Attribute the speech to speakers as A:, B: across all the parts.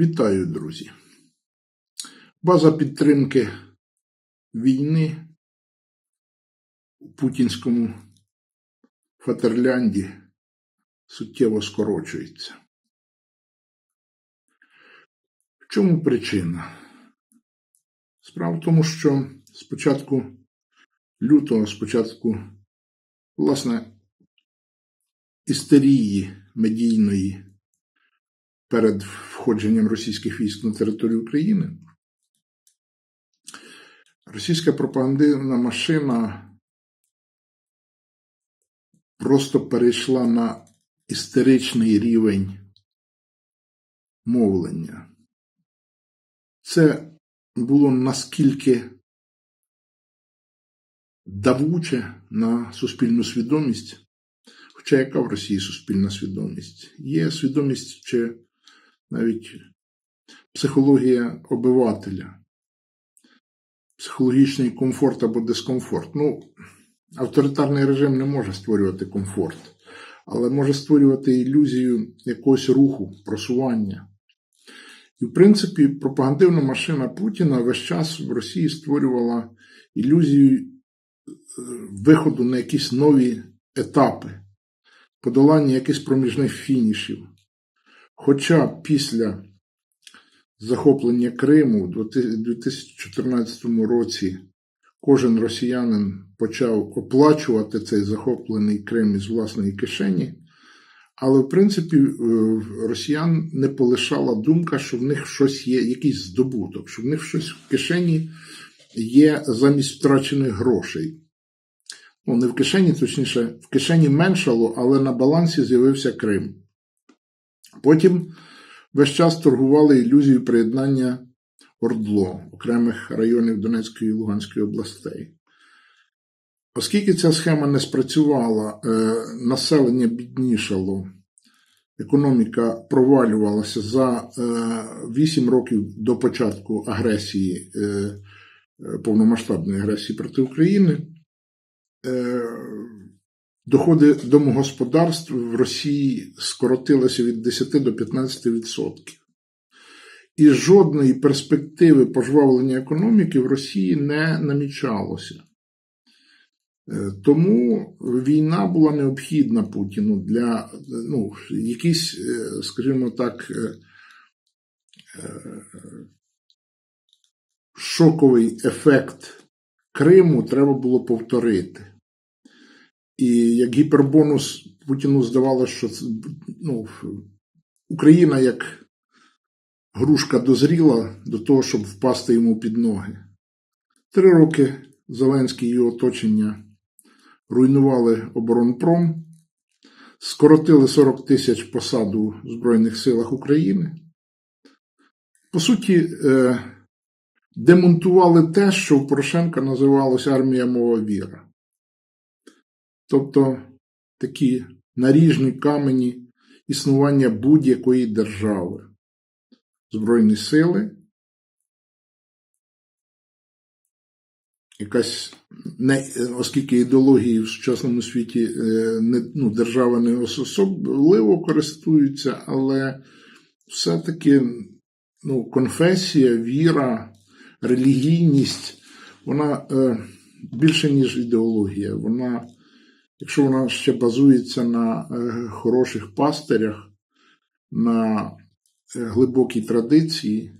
A: Вітаю, друзі. База підтримки війни у путінському Фатерлянді суттєво скорочується. В чому причина? Справа в тому, що з початку лютого, з початку, власне, істерії медійної перед входженням російських військ на територію України, російська пропагандивна машина просто перейшла на істеричний рівень мовлення. Це було наскільки давуче на суспільну свідомість, хоча яка в Росії суспільна свідомість? Є свідомість чи навіть психологія обивателя, психологічний комфорт або дискомфорт. Ну, авторитарний режим не може створювати комфорт, але може створювати ілюзію якогось руху, просування. І, в принципі, пропагандивна машина Путіна весь час в Росії створювала ілюзію е, виходу на якісь нові етапи, подолання якихось проміжних фінішів. Хоча після захоплення Криму у 2014 році кожен росіянин почав оплачувати цей захоплений Крим із власної кишені, але в принципі е, росіян не полишала думка, що в них щось є, якийсь здобуток, що в них щось в кишені є замість втрачених грошей. Ну, не в кишені, точніше, в кишені меншало, але на балансі з'явився Крим. Потім весь час торгували ілюзією приєднання Ордло окремих районів Донецької і Луганської областей. Оскільки ця схема не спрацювала, е, населення біднішало, економіка провалювалася за 8 е, років до початку агресії, е, повномасштабної агресії проти України, доходи домогосподарств в Росії скоротилися від 10 до 15%. І жодної перспективи пожвавлення економіки в Росії не намічалося. Е, тому війна була необхідна Путіну для ну, якийсь, е, скажімо так, е, шоковий ефект Криму треба було повторити. І як гіпербонус Путіну здавалося, що ну, Україна як грушка дозріла до того, щоб впасти йому під ноги. Три роки Зеленський і його оточення руйнували оборонпром, скоротили 40 тисяч посад у Збройних силах України. По суті, е, демонтували те, що у Порошенка називалося армія мова віра. Тобто такі наріжні камені існування будь-якої держави, Збройні сили, якась не, оскільки ідеології в сучасному світі е, не, ну, держава не особливо користуються, але все-таки ну, конфесія, віра, релігійність, вона е, більше, ніж ідеологія. Вона, якщо вона ще базується на е, хороших пастирях, на е, глибокій традиції,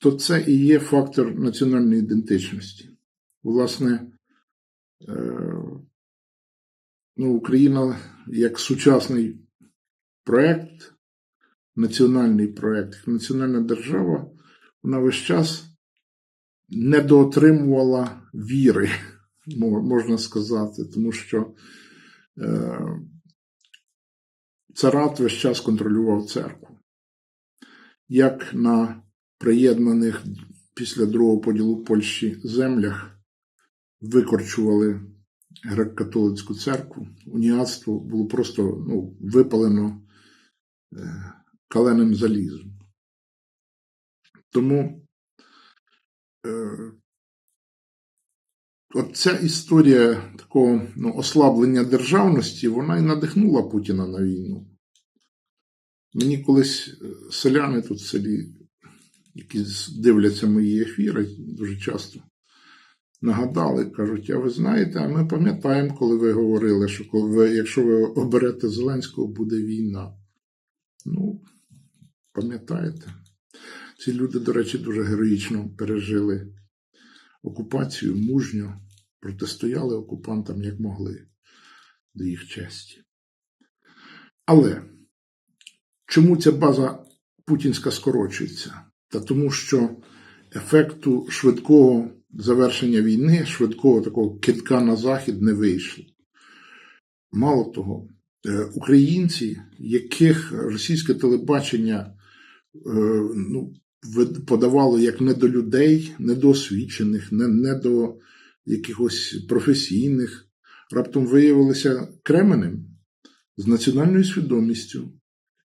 A: то це і є фактор національної ідентичності. Власне, е, ну, Україна як сучасний проєкт, національний проєкт, як національна держава, вона весь час недоотримувала віри, можна сказати, тому що е, царат весь час контролював церкву. Як на приєднаних після другого поділу Польщі землях викорчували греко-католицьку церкву, уніатство було просто ну, випалено е, каленим залізом. Тому е, от ця історія такого ну, ослаблення державності, вона і надихнула Путіна на війну. Мені колись е, селяни тут в селі, які дивляться мої ефіри дуже часто, нагадали, кажуть, а ви знаєте, а ми пам'ятаємо, коли ви говорили, що коли ви, якщо ви оберете Зеленського, буде війна. Ну, пам'ятаєте? Ці люди, до речі, дуже героїчно пережили окупацію, мужньо протистояли окупантам як могли до їх честі. Але чому ця база путінська скорочується? Та тому, що ефекту швидкого завершення війни, швидкого такого кидка на захід не вийшло. Мало того, е, українці, яких російське телебачення е, ну, подавало як не до людей, не до освічених, не, не до якихось професійних, раптом виявилися кременем з національною свідомістю,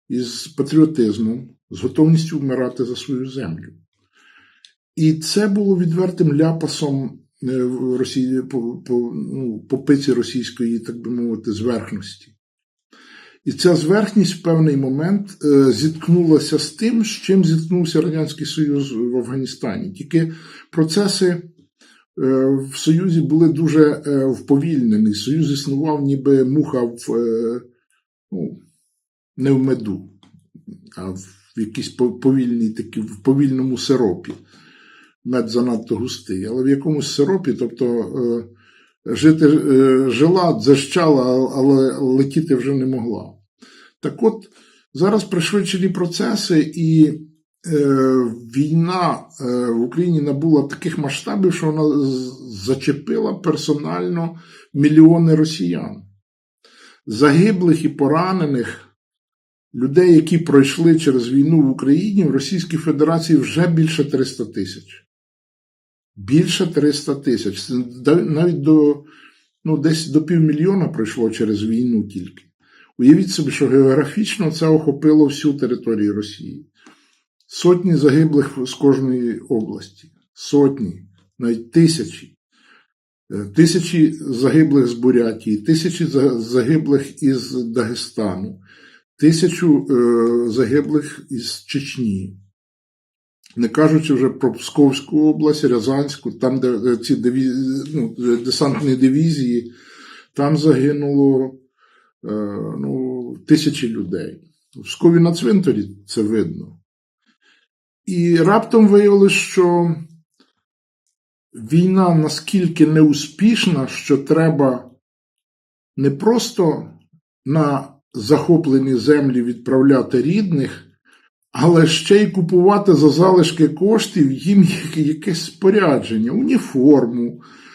A: із патріотизмом, з готовністю вмирати за свою землю. І це було відвертим ляпасом е, Росії, по, по, ну, по пиці російської, так би мовити, зверхності. І ця зверхність в певний момент е, зіткнулася з тим, з чим зіткнувся Радянський Союз в Афганістані. Тільки процеси е, в Союзі були дуже е, вповільнені. Союз існував, ніби муха в, ну, не в меду, а в якійсь повільній, такі, в повільному сиропі. Мед занадто густий, але в якомусь сиропі, тобто жити жила, дзищала, але летіти вже не могла. Так от, зараз пришвидшені процеси, і е, війна е, в Україні набула таких масштабів, що вона зачепила персонально мільйони росіян. Загиблих і поранених людей, які пройшли через війну в Україні, в Російській Федерації вже більше 300 тисяч. Більше 300 тисяч. Навіть до, ну, десь до півмільйона пройшло через війну тільки. Уявіть собі, що географічно це охопило всю територію Росії. Сотні загиблих з кожної області. Сотні, навіть тисячі. Е, Тисячі загиблих з Бурятії, тисячі загиблих із Дагестану, тисячу е, загиблих із Чечні. Не кажучи вже про Псковську область, Рязанську, там, де е, ці ну, десантні дивізії, там загинуло ну, тисячі людей. В Пскові на цвинтарі це видно. І раптом виявилось, що війна наскільки неуспішна, що треба не просто на захоплені землі відправляти рідних, але ще й купувати за залишки коштів їм якесь спорядження, уніформу, е,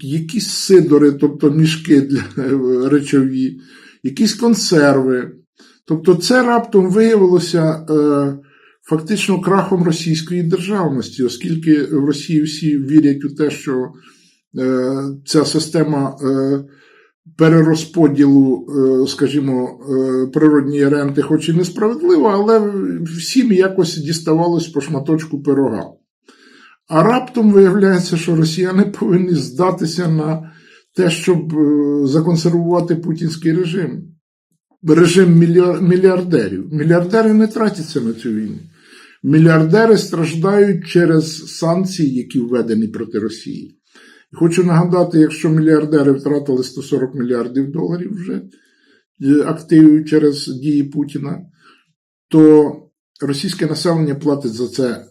A: якісь сидори, тобто мішки для е, речові, якісь консерви. Тобто, це раптом виявилося е, фактично крахом російської державності, оскільки в Росії всі вірять у те, що е, ця система е, перерозподілу, е, скажімо, е, природньої ренти, хоч і несправедлива, але всім якось діставалось по шматочку пирога. А раптом виявляється, що росіяни повинні здатися на те, щоб е, законсервувати путінський режим. Режим мільярдерів. Мільярдери не тратяться на цю війну. Мільярдери страждають через санкції, які введені проти Росії. Хочу нагадати, якщо мільярдери втратили 140 мільярдів доларів вже е, активів через дії Путіна, то російське населення платить за це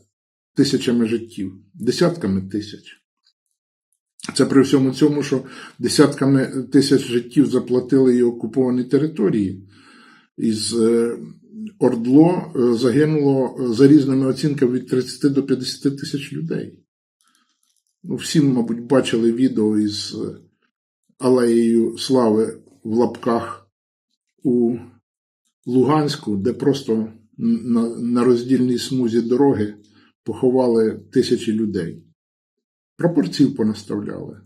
A: тисячами життів, десятками тисяч. Це при всьому цьому, що десятками тисяч життів заплатили і окуповані території. Із е, Ордло е, загинуло е, за різними оцінками від 30 до 50 тисяч людей. Ну, всі, мабуть, бачили відео із алеєю слави в лапках у Луганську, де просто на, на роздільній смузі дороги поховали тисячі людей. Прапорців понаставляли.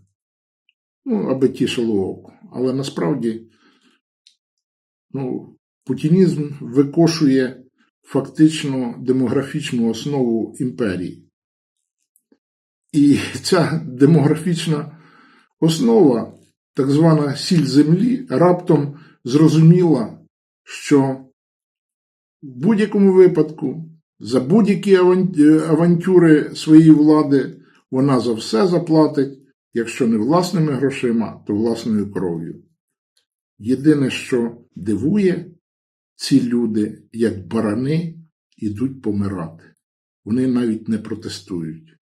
A: Ну, аби тішило око. Але насправді, ну, путінізм викошує фактично демографічну основу імперії. І ця демографічна основа, так звана сіль землі, раптом зрозуміла, що в будь-якому випадку, за будь-які е, авантюри своєї влади, вона за все заплатить, якщо не власними грошима, то власною кров'ю. Єдине, що дивує, ці люди, як барани, ідуть помирати. Вони навіть не протестують.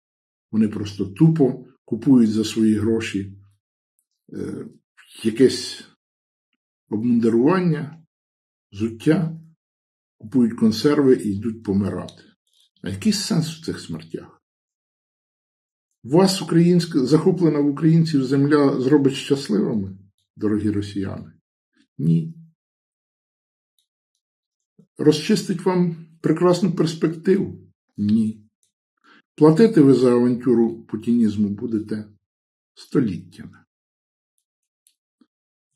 A: Вони просто тупо купують за свої гроші е, якесь обмундирування, взуття, купують консерви і йдуть помирати. А який сенс в цих смертях? Вас українська, захоплена в українців земля зробить щасливими, дорогі росіяни? Ні. Розчистить вам прекрасну перспективу? Ні. Платити ви за авантюру путінізму будете століттями.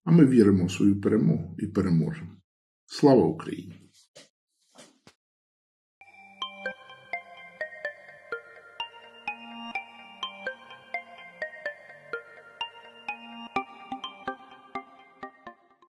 A: А ми віримо в свою перемогу і переможемо. Слава Україні!